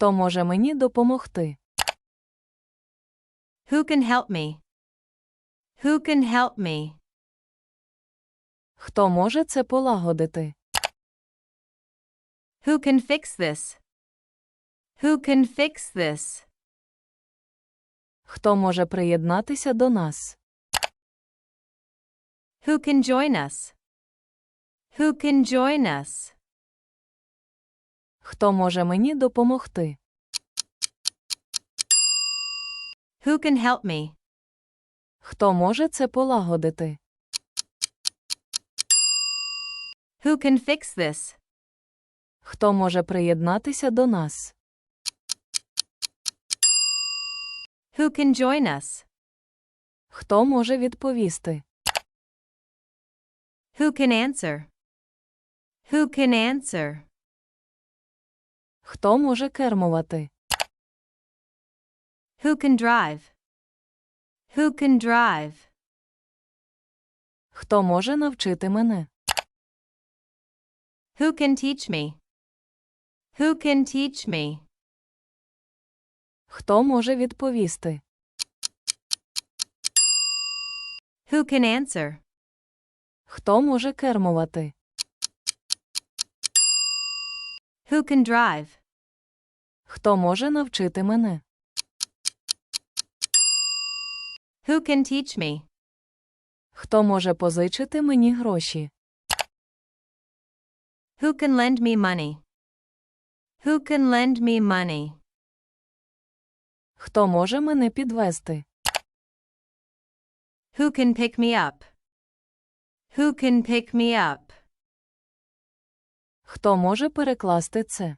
Хто може мені допомогти? Who can help me? Who can help me? Хто може це полагодити? Who can fix this? Who can fix this? Хто може приєднатися до нас? Who can join us? Who can join us? Хто може мені допомогти? Who can help me? Хто може це полагодити? Who can fix this? Хто може приєднатися до нас? Who can join us? Хто може відповісти? Who can answer? Who can answer? Хто може кермувати? Who can drive? Who can drive? Хто може навчити мене? Who can teach me? Who can teach me? Хто може відповісти? Who can answer? Хто може кермувати? Who can drive? Хто може навчити мене? Who can teach me? Хто може позичити мені гроші? Who can lend me money? Who can lend me money? Хто може мене підвести? Who can pick me up? Who can pick me up? Хто може перекласти це?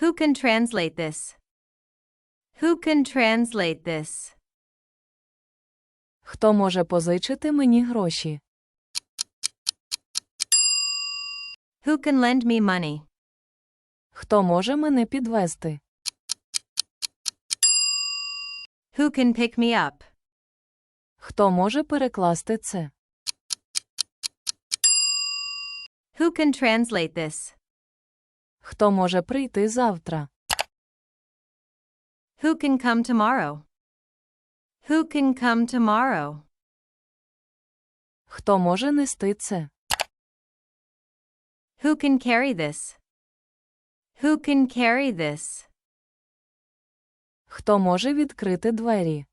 Who can translate this? Who can translate this? Хто може позичити мені гроші? Who can lend me money? Хто може мене підвести? Who can pick me up? Хто може перекласти це? Who can translate this? Хто може прийти завтра? Who can come tomorrow? Who can come tomorrow? Хто може нести це? Who can carry this? Who can carry this? Хто може відкрити двері?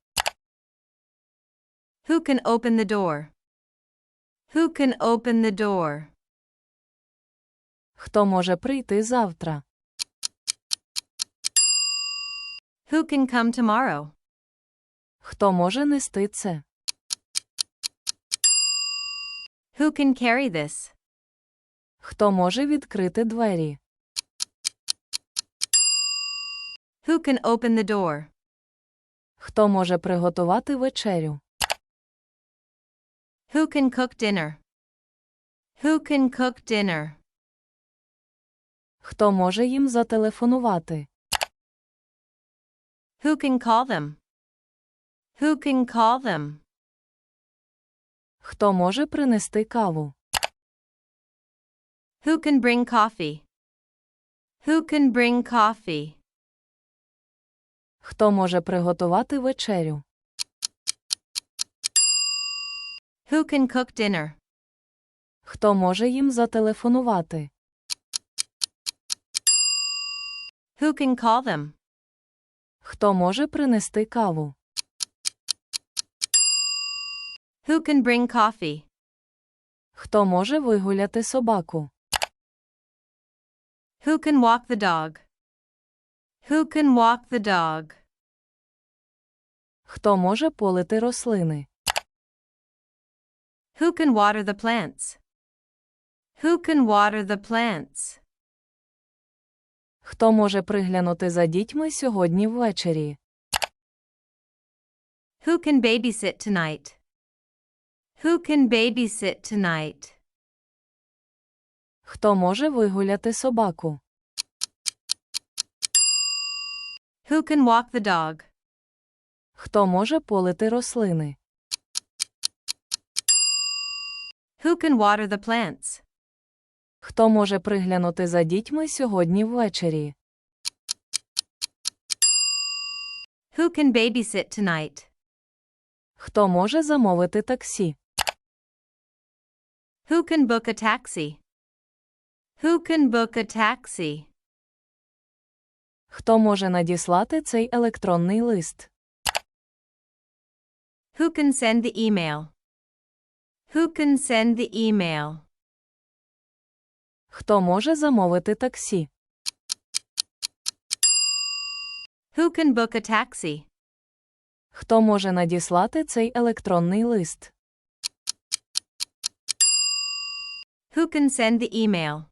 Who can open the door? Who can open the door? Хто може прийти завтра? Who can come tomorrow? Хто може нести це? Who can carry this? Хто може відкрити двері? Who can open the door? Хто може приготувати вечерю? Who can cook dinner? Who can cook dinner? Хто може їм зателефонувати? Who can call them? Who can call them? Хто може принести каву? Who can bring coffee? Who can bring coffee? Хто може приготувати вечерю? Who can cook dinner? Хто може їм зателефонувати? Who can call them? Хто може принести каву? Who can bring coffee? Хто може вигуляти собаку? Who can walk the dog? Who can walk the dog? Хто може полити рослини? Who can water the plants? Who can water the plants? Хто може приглянути за дітьми сьогодні ввечері? Who can babysit tonight? Who can babysit tonight? Хто може вигуляти собаку? Who can walk the dog? Хто може полити рослини? Who can water the plants? Хто може приглянути за дітьми сьогодні ввечері? Who can babysit tonight? Хто може замовити таксі? Who can book a taxi? Who can book a taxi? Хто може надіслати цей електронний лист? Who can send the email? Who can send the email? Хто може замовити таксі? Who can book a taxi? Хто може надіслати цей електронний лист? Who can send the email?